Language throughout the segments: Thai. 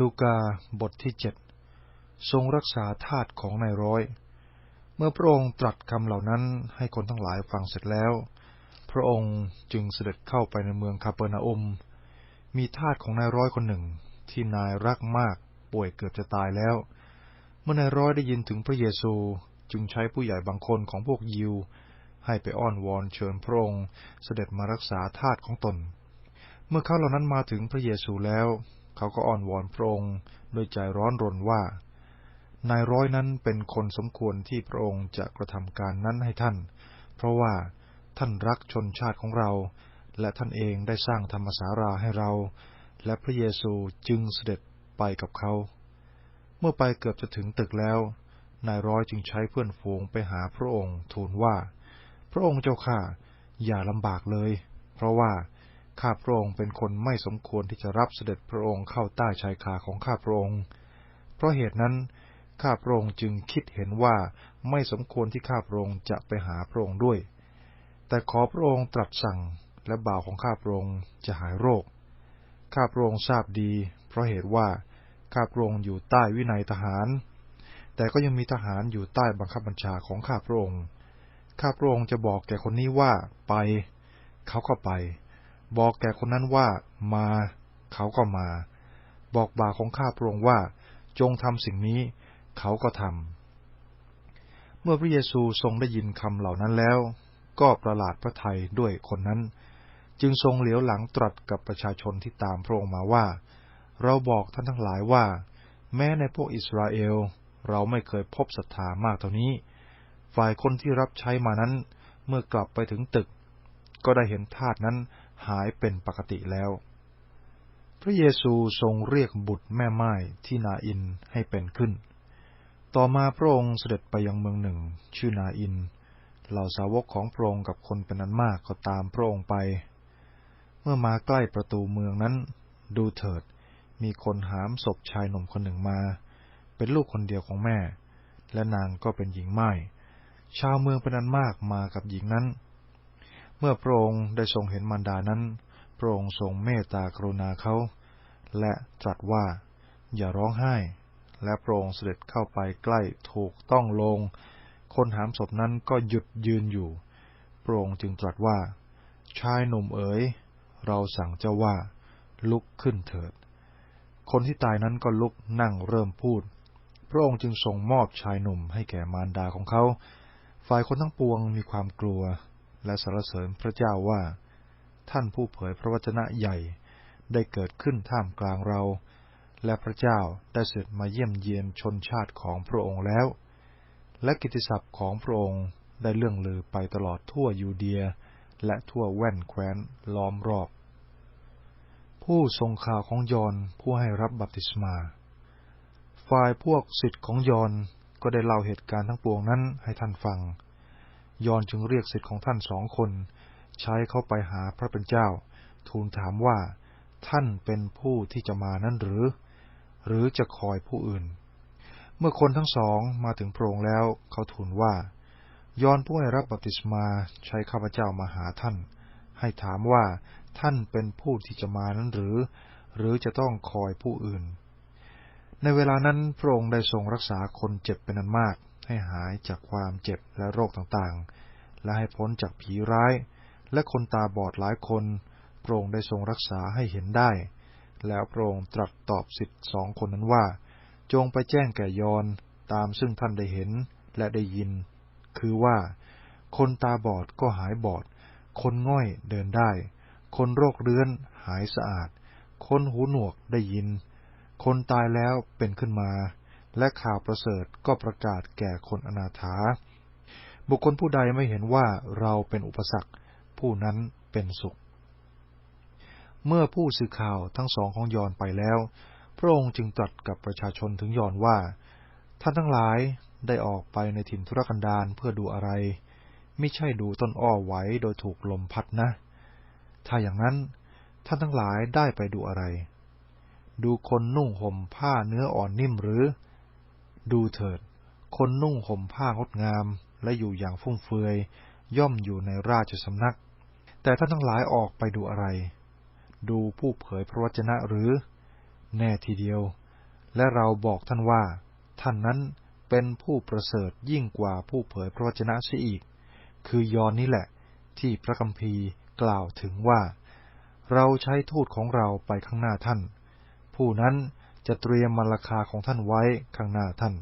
ลูกาบทที่เจ็ดทรงรักษาทาสของนายร้อย เมื่อพระองค์ตรัสคำเหล่านั้นให้คนทั้งหลายฟังเสร็จแล้ว พระองค์จึงเสด็จเข้าไปในเมืองคาเปอร์นาอุม มีทาสของนายร้อยคนหนึ่งที่นายรักมากป่วยเกือบจะตายแล้ว เมื่อนายร้อยได้ยินถึงพระเยซูจึงใช้ผู้ใหญ่บางคนของพวกยิว ให้ไปอ้อนวอนเชิญพระองค์เสด็จมารักษาทาสของตน เมื่อเขาเหล่านั้นมาถึงพระเยซูแล้ว เขาก็อ้อนวอนพระองค์ด้วยใจร้อนรนว่า นายร้อยนั้นเป็นคนสมควรที่พระองค์จะกระทำการนั้นให้ท่าน เพราะว่าท่านรักชนชาติของเรา และท่านเองได้สร้างธรรมสาราให้เรา และพระเยซูจึงเสด็จไปกับเขา เมื่อไปเกือบจะถึงตึกแล้ว นายร้อยจึงใช้เพื่อนฝูงไปหาพระองค์ทูลว่า พระองค์เจ้าข้าอย่าลำบากเลย เพราะว่า ข้าพระองค์เป็นคนไม่สมควรที่จะรับเสด็จพระองค์เข้าใต้ชายคาของข้าพระองค์ เพราะเหตุนั้นข้าพระองค์จึงคิดเห็นว่าไม่สมควรที่ข้าพระองค์จะไปหาพระองค์ด้วย แต่ขอพระองค์ตรัสสั่งและบ่าวของข้าพระองค์จะหายโรค ข้าพระองค์ทราบดี เพราะเหตุว่าข้าพระองค์อยู่ใต้วินัยทหาร แต่ก็ยังมีทหารอยู่ใต้บังคับบัญชาของข้าพระองค์ ข้าพระองค์จะบอกแก่คนนี้ว่าไป เขาก็ไป บอกแก่คนนั้นว่ามา เขาก็มา บอกบ่าของข้าพระองค์ว่า จงทำสิ่งนี้ เขาก็ทำเมื่อพระเยซูทรงได้ยินคำเหล่านั้นแล้ว ก็ประหลาดพระทัยด้วยคนนั้น จึงทรงเหลียวหลังตรัสกับประชาชนที่ตามพระองค์มาว่า เราบอกท่านทั้งหลายว่า แม้ในพวกอิสราเอล เราไม่เคยพบศรัทธามากเท่านี้ ฝ่ายคนที่รับใช้มานั้น เมื่อกลับไปถึงตึก ก็ได้เห็นทาสนั้น หายเป็นปกติแล้ว พระเยซูทรงเรียกบุตรแม่ไม้ที่นาอินให้เป็นขึ้น ต่อมาพระองค์เสด็จไปยังเมืองหนึ่ง ชื่อนาอิน เหล่าสาวกของพระองค์กับคนเป็นนั้นมากก็ตามพระองค์ไป เมื่อมาใกล้ประตูเมืองนั้น ดูเถิด มีคนหามศพชายหนุ่มคนหนึ่งมา เป็นลูกคนเดียวของแม่ และนางก็เป็นหญิงไม้ชาวเมืองเป็นนั้นมากมากับหญิงนั้น เมื่อพระองค์ได้ทรงเห็นมารดานั้น พระองค์ทรงเมตตากรุณาเขา และตรัสว่า อย่าร้องไห้ และพระองค์เสด็จเข้าไปใกล้ถูกต้องลง คนหามศพนั้นก็หยุดยืนอยู่ พระองค์จึงตรัสว่า ชายหนุ่มเอ๋ย เราสั่งเจ้าว่า ลุกขึ้นเถิด คนที่ตายนั้นก็ลุกนั่งเริ่มพูด พระองค์จึงทรงมอบชายหนุ่มให้แก่มารดาของเขา ฝ่ายคนทั้งปวงมีความกลัว และสรรเสริญพระเจ้าว่า ท่านผู้เผยพระวจนะใหญ่ได้เกิดขึ้นท่ามกลางเรา และพระเจ้าได้เสด็จมาเยี่ยมเยียนชนชาติของพระองค์แล้ว และกิติศัพท์ของพระองค์ได้เลื่องลือไปตลอดทั่วยูเดีย และทั่วแว่นแคว้นล้อมรอบ ผู้ทรงข่าวของยอนผู้ให้รับบัพติศมา ฝ่ายพวกสิทธิ์ของยอนก็ได้เล่าเหตุการณ์ทั้งปวงนั้นให้ท่านฟัง ยอนจึงเรียกสิทธิ์ของท่านสองคน ใช้เข้าไปหาพระเป็นเจ้า ทูลถามว่า ท่านเป็นผู้ที่จะมานั้นหรือ หรือจะคอยผู้อื่น เมื่อคนทั้งสองมาถึงโพรงแล้วเขาทูลว่า ยอนผู้ให้รับบัพติศมาใช้ข้าพเจ้ามาหาท่าน ให้ถามว่าท่านเป็นผู้ที่จะมานั้นหรือ หรือจะต้องคอยผู้อื่น ในเวลานั้นพระองค์ได้ทรงรักษาคนเจ็บเป็นอันมาก ให้หายจากความเจ็บและโรคต่างๆ และให้พ้นจากผีร้าย และคนตาบอดหลายคนพระองค์ได้ทรงรักษาให้เห็นได้ แล้วพระองค์ตรัสตอบสิทธิสองคนนั้นว่า จงไปแจ้งแก่ยอนตามซึ่งท่านได้เห็นและได้ยิน คือว่า คนตาบอดก็หายบอด คนง่อยเดินได้ คนโรคเรื้อนหายสะอาด คนหูหนวกได้ยิน คนตายแล้วเป็นขึ้นมา และข่าวประเสริฐก็ประกาศแก่คนอนาถา บุคคลผู้ใดไม่เห็นว่าเราเป็นอุปสรรค ผู้นั้นเป็นสุข เมื่อผู้สื่อข่าวทั้งสองของยอนไปแล้ว พระองค์จึงตรัสกับประชาชนถึงยอนว่า ท่านทั้งหลายได้ออกไปในถิ่นทุรกันดารเพื่อดูอะไร ไม่ใช่ดูต้นอ้อไหวโดยถูกลมพัดนะ ถ้าอย่างนั้นท่านทั้งหลายได้ไปดูอะไร ดูคนนุ่งห่มผ้าเนื้ออ่อนนิ่มหรือ ดูเถิด คนนุ่งห่มผ้างดงาม และอยู่อย่างฟุ่มเฟือย ย่อมอยู่ในราชสำนัก แต่ท่านทั้งหลายออกไปดูอะไร ดูผู้เผยพระวจนะหรือ แน่ทีเดียว และเราบอกท่านว่า ท่านนั้นเป็นผู้ประเสริฐยิ่งกว่าผู้เผยพระวจนะเสียอีก คือยอนนี่แหละ ที่พระคัมภีร์กล่าวถึงว่า เราใช้ทูตของเราไปข้างหน้าท่าน ผู้นั้น จะเตรียมมรรคาของท่านไว้ข้างหน้าท่าน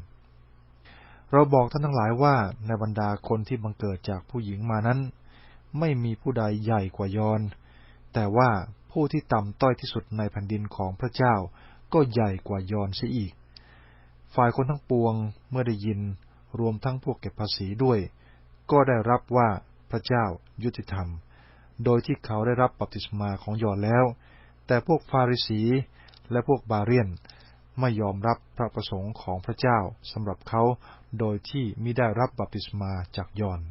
เราบอกท่านทั้งหลายว่าในบรรดาคนที่บังเกิดจากผู้หญิงมานั้น ไม่มีผู้ใดใหญ่กว่ายอน แต่ว่าผู้ที่ต่ำต้อยที่สุดในแผ่นดินของพระเจ้าก็ใหญ่กว่ายอนเสียอีก ฝ่ายคนทั้งปวงเมื่อได้ยินรวมทั้งพวกเก็บภาษีด้วย ก็ได้รับว่าพระเจ้ายุติธรรม โดยที่เขาได้รับบัพติศมาของยอนแล้ว แต่พวกฟาริสีและพวกบาเรียน ไม่ยอมรับพระประสงค์ของพระเจ้าสำหรับเขาโดยที่มิได้รับบัพติศมาจากยอน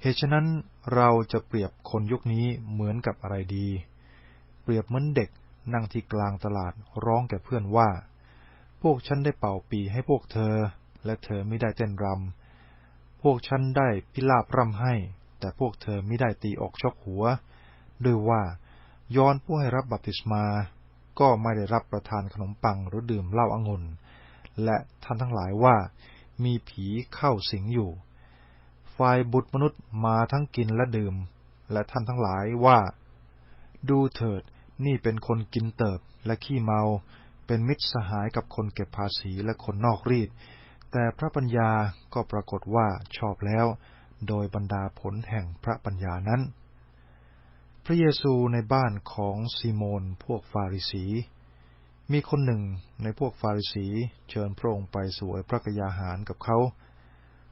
เหตุฉะนั้นเราจะเปรียบคนยุคนี้เหมือนกับอะไรดี เปรียบเหมือนเด็กนั่งที่กลางตลาดร้องแก่เพื่อนว่า พวกฉันได้เป่าปีให้พวกเธอ และเธอไม่ได้เต้นรำ พวกฉันได้พิลาบร่ำให้ แต่พวกเธอไม่ได้ตีออกชกหัว ด้วยว่ายอนผู้ให้รับบัพติศมา ก็ไม่ได้รับประทานขนมปังหรือดื่มเหล้าอางุ่น และท่านทั้งหลายว่ามีผีเข้าสิงอยู่ ฝ่ายบุตรมนุษย์มาทั้งกินและดื่ม และท่านทั้งหลายว่า ดูเถิดนี่เป็นคนกินเติบและขี้เมา เป็นมิตรสหายกับคนเก็บภาษีและคนนอกรีด แต่พระปัญญาก็ปรากฏว่าชอบแล้ว โดยบรรดาผลแห่งพระปัญญานั้น พระเยซูในบ้านของซีโมนพวกฟาริสี มีคนหนึ่งในพวกฟาริสีเชิญพระองค์ไปสวยพระกยาหารกับเขา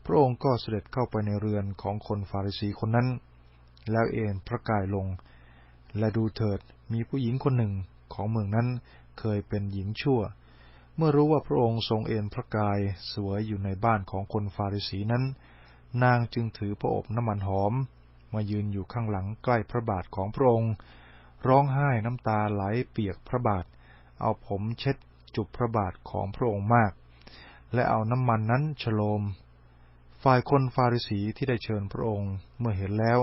พระองค์ก็เสด็จเข้าไปในเรือนของคนฟาริสีคนนั้น แล้วเอ็นพระกายลง และดูเถิดมีผู้หญิงคนหนึ่งของเมืองนั้นเคยเป็นหญิงชั่ว เมื่อรู้ว่าพระองค์ทรงเอ็นพระกายสวยอยู่ในบ้านของคนฟาริสีนั้น นางจึงถือพระอบน้ำมันหอม มายืนอยู่ข้างหลังใกล้พระบาทของพระองค์ ร้องไห้น้ำตาไหลเปียกพระบาท เอาผมเช็ดจุบพระบาทของพระองค์มาก และเอาน้ำมันนั้นฉโลม ฝ่ายคนฟาริสีที่ได้เชิญพระองค์เมื่อเห็นแล้ว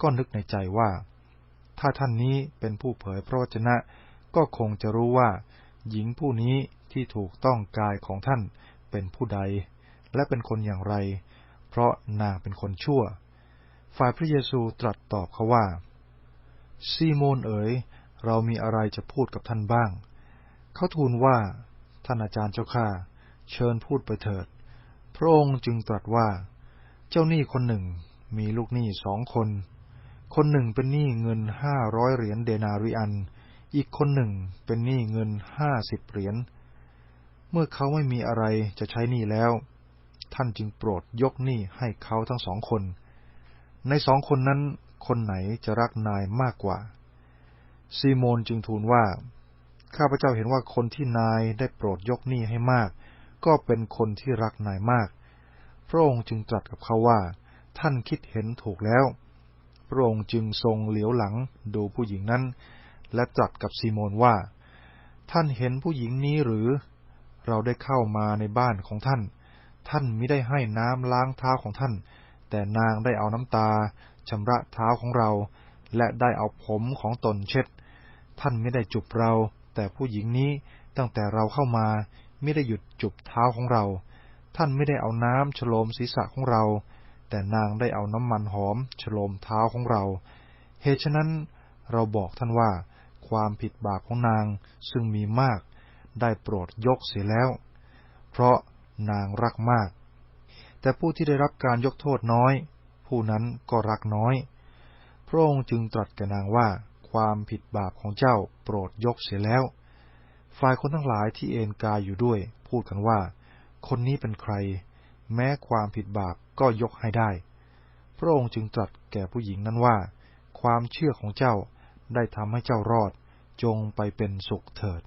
ก็นึกในใจว่า ถ้าท่านนี้เป็นผู้เผยพระวจนะ ก็คงจะรู้ว่า หญิงผู้นี้ที่ถูกต้องกายของท่านเป็นผู้ใด และเป็นคนอย่างไร เพราะนางเป็นคนชั่ว ฝ่ายพระเยซูตรัสตอบเขาว่า ซีโมนเอ๋ย เรามีอะไรจะพูดกับท่านบ้าง เขาทูลว่า ท่านอาจารย์เจ้าข้า เชิญพูดไปเถิด พระองค์จึงตรัสว่า เจ้าหนี้คนหนึ่งมีลูกหนี้สองคน คนหนึ่งเป็นหนี้เงินห้าร้อยเหรียญเดนาริอัน อีกคนหนึ่งเป็นหนี้เงินห้าสิบเหรียญ เมื่อเขาไม่มีอะไรจะใช้หนี้แล้ว ท่านจึงโปรดยกหนี้ให้เขาทั้งสองคน ในสองคนนั้นคนไหนจะรักนายมากกว่า ซีโมนจึงทูลว่า ข้าพเจ้าเห็นว่าคนที่นายได้โปรดยกหนี้ให้มาก ก็เป็นคนที่รักนายมาก พระองค์จึงตรัสกับเขาว่า ท่านคิดเห็นถูกแล้ว พระองค์จึงทรงเหลียวหลังดูผู้หญิงนั้น และตรัสกับซีโมนว่า ท่านเห็นผู้หญิงนี้หรือ เราได้เข้ามาในบ้านของท่าน ท่านม่ได้ให้น้ำล้างเท้าของท่าน แต่นางได้เอาน้ำตาชำระเท้าของเรา และได้เอาผมของตนเช็ด ท่านไม่ได้จุบเรา แต่ผู้หญิงนี้ตั้งแต่เราเข้ามาไม่ได้หยุดจุบเท้าของเรา ท่านไม่ได้เอาน้ำฉโลมศีรษะของเรา แต่นางได้เอาน้ำมันหอมฉโลมเท้าของเรา เหตุฉะนั้นเราบอกท่านว่า ความผิดบาปของนางซึ่งมีมาก ได้โปรดยกเสียแล้ว เพราะนางรักมาก แต่ผู้ที่ได้รับการยกโทษน้อย ผู้นั้นก็รักน้อย พระองค์จึงตรัสแก่นางว่า ความผิดบาปของเจ้าโปรดยกเสียแล้ว ฝ่ายคนทั้งหลายที่เอนกายอยู่ด้วย พูดกันว่า คนนี้เป็นใคร แม้ความผิดบาปก็ยกให้ได้ พระองค์จึงตรัสแก่ผู้หญิงนั้นว่า ความเชื่อของเจ้าได้ทำให้เจ้ารอด จงไปเป็นสุขเถิด